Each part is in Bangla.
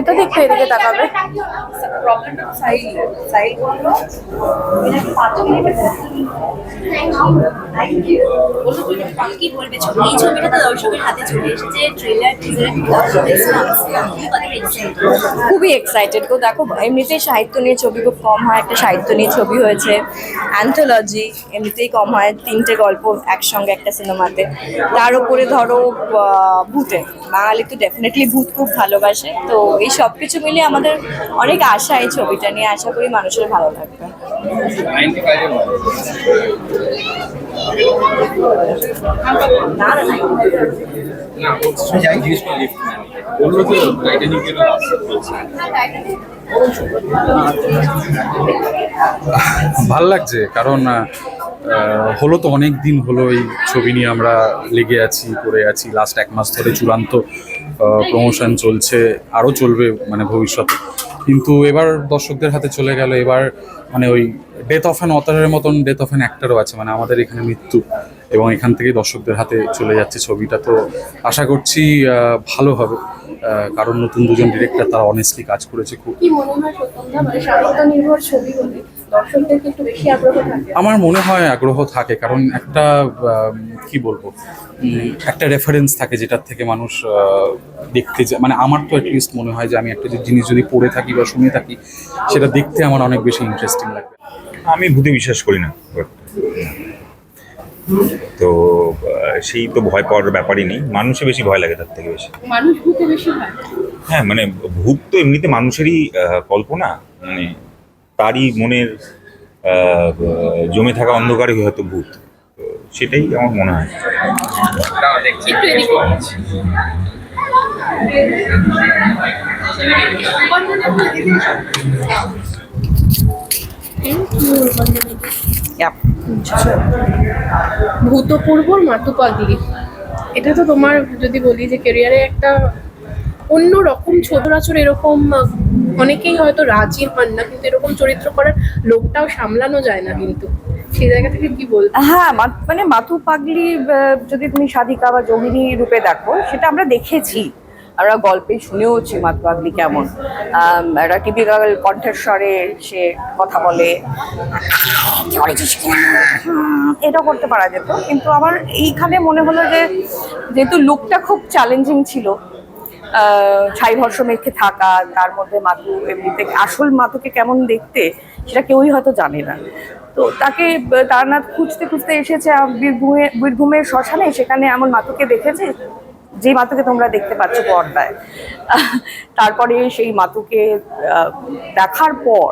অমিতাদি একটু এদিকে তাকাবে। তো খুবই এক্সাইটেড গো দেখো, এমনিতেই সাহিত্য নিয়ে ছবি খুব কম হয়, একটা সাহিত্য নিয়ে ছবি হয়েছে। অ্যান্থোলজি এমনিতেই কম হয়, তিনটে গল্প একসঙ্গে একটা সিনেমাতে। তার উপরে ধরো ভূতে বাঙালি তো ডেফিনেটলি ভূত খুব ভালোবাসে। তো এই সব কিছু মিলিয়ে আমাদের অনেক আশা এই ছবিটা নিয়ে। আশা করি মানুষের ভালো লাগবে ভালো লাগছে, কারণ হলো তো অনেক দিন হলো এই ছবি নিয়ে আমরা লেগে আছি করে আছি। লাস্ট এক মাস ধরে চূড়ান্ত প্রমোশন চলছে, আরও চলবে মানে ভবিষ্যতে। কিন্তু এবার দর্শকদের হাতে চলে গেল, এবার মানে ওই ডেথ অফ অ্যান অথারের মতন ডেথ অফ অ্যান অ্যাক্টারও আছে মানে আমাদের এখানে মৃত্যু এবং এখান থেকেই দর্শকদের হাতে চলে যাচ্ছে ছবিটা। তো আশা করছি ভালো হবে কারণ নতুন দুজন ডিরেক্টর তারা অনেস্টলি কাজ করেছে খুব। দর্শকদেরকে একটু বেশি আগ্রহ থাকে? আমার মনে হয় আগ্রহ থাকে কারণ একটা কি বলব একটা রেফারেন্স থাকে যেটার থেকে মানুষ দেখতে যায়। মানে আমার তো অ্যাটলিস্ট মনে হয় যে আমি একটা যে জিনিস যদি পড়ে থাকি বা শুনে থাকি সেটা দেখতে আমার অনেক বেশি ইন্টারেস্টিং লাগবে। আমি ভূতে বিশ্বাস করি না তো সেই তো ভয় পাওয়ার ব্যাপারই নেই। মানুষে বেশি ভয় লাগে তার থেকে বেশি। মানুষ ভূতে বেশি হ্যাঁ? মানে ভূত তো এমনিতে মানুষেরই কল্পনা। মানে তারই মনের জমে থাকা অন্ধকারই হয়তো ভূত। সেটাই আমার মনে হয়। ভূতপূর্ব মাতুপাগলি এটা তো তোমার যদি বলি যে ক্যারিয়ারে একটা অন্য রকম ছোটরাচর এরকম অনেকেই হয়তো রাজি হন না, কিন্তু এরকম চরিত্র করার লোকটাও সামলানো যায় না কিন্তু। সেই জায়গা থেকে কি বল হ্যাঁ মানে মাথু পাগলি যদি তুমি সাধিকা বা যোগিনী রূপে দেখো, সেটা আমরা দেখেছি। আমরা গল্পে শুনেওছি মাথু পাগলি কেমন। একটা টিপিক্যাল কণ্ঠেশ্বরে সে কথা বলে। "চলেছিস কিনা? এটা করতে পারা যেত, কিন্তু আমার এইখানে মনে হলো যে, যেহেতু লুকটা খুব চ্যালেঞ্জিং ছিল ছাই ভস্য মেখে থাকা তার মধ্যে মাতু এমনিতে আসল মাতুকে কেমন দেখতে সেটা কেউই হয়তো জানে না। তো তাকে তারনাথ খুঁজতে খুঁজতে এসেছে বীরভূমে বীরভূমের শ্মশানে সেখানে এমন মাতুকে দেখেছে যে মাতুকে তোমরা দেখতে পাচ্ছ পর্দায়। তারপরে সেই আহ, দেখার পর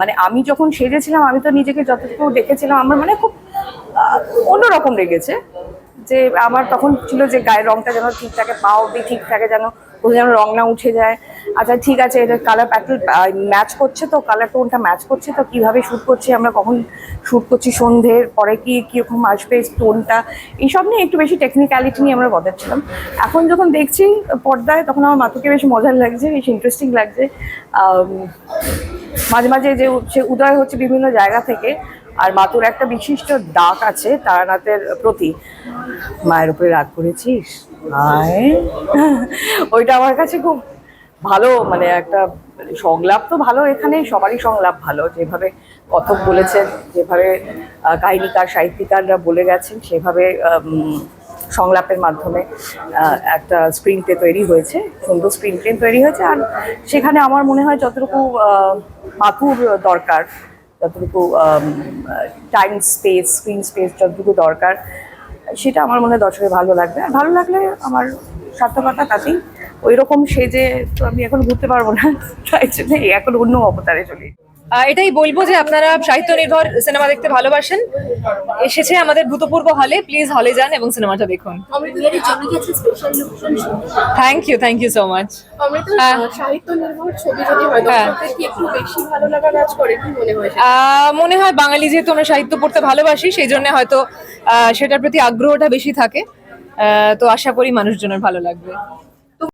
মানে আমি যখন সেজেছিলাম আমি তো নিজেকে যতটুকু দেখেছিলাম আমার মানে খুব অন্যরকম লেগেছে। যে আমার তখন ছিল যে গায়ের রংটা যেন ঠিক থাকে, পা অব্দি ঠিক থাকে যেন, কোথাও যেন রং না উঠে যায়। আচ্ছা ঠিক আছে, এটা কালার প্যাটেল ম্যাচ করছে তো? কালার টোনটা ম্যাচ করছে তো? কীভাবে শ্যুট করছি আমরা? কখন শ্যুট করছি সন্ধ্যের পরে কি, কীরকম আসবে টোনটা এইসব নিয়ে একটু বেশি টেকনিক্যালিটি নিয়ে আমরা বদাচ্ছিলাম এখন যখন দেখছি পর্দায়, তখন আমার মাথুকে বেশি মজার লাগছে, বেশি ইন্টারেস্টিং লাগছে। মাঝে মাঝে যে উদয় হচ্ছে বিভিন্ন জায়গা থেকে আর মাতুর একটা বিশিষ্ট ডাক আছে তারানাথের প্রতি। মায়ের উপরে রাগ করেছিস? ওইটা আমার কাছে খুব ভালো মানে একটা সংলাপ তো ভালো এখানে, সবারই সংলাপ ভালো। যেভাবে কথক বলেছেন, যেভাবে কাহিনীকার, সাহিত্যিকাররা বলে গেছেন, সেভাবে সংলাপের মাধ্যমে একটা স্ক্রিন প্লে তৈরি হয়েছে, সুন্দর স্ক্রিন প্লে তৈরি হয়েছে। আর সেখানে আমার মনে হয় যতটুকু মাথুর দরকার যতটুকু টাইম স্পেস স্ক্রিন স্পেস যতটুকু দরকার, সেটা আমার মনে হয় দর্শকের ভালো লাগবে। আর ভালো লাগলে আমার সার্থকতা তাতেই। ওই রকম সেজে তো আমি এখন ঘুরতে পারব না। তাই জন্য এখন অন্য অবতারে চলি এটাই বলব যে আপনারা সাহিত্য নির্ভর সিনেমা দেখতে ভালোবাসেন। এসেছে আমাদের ভূতপূর্ব হলে প্লিজ হলে যান এবং সিনেমাটা দেখুন। Thank you thank you so much মনে হয়? মনে হয় বাঙালি যেহেতু আমরা সাহিত্য পড়তে ভালোবাসি সেই জন্য হয়তো আহ, সেটার প্রতি আগ্রহটা বেশি থাকে। তো আশা করি মানুষজনের ভালো লাগবে।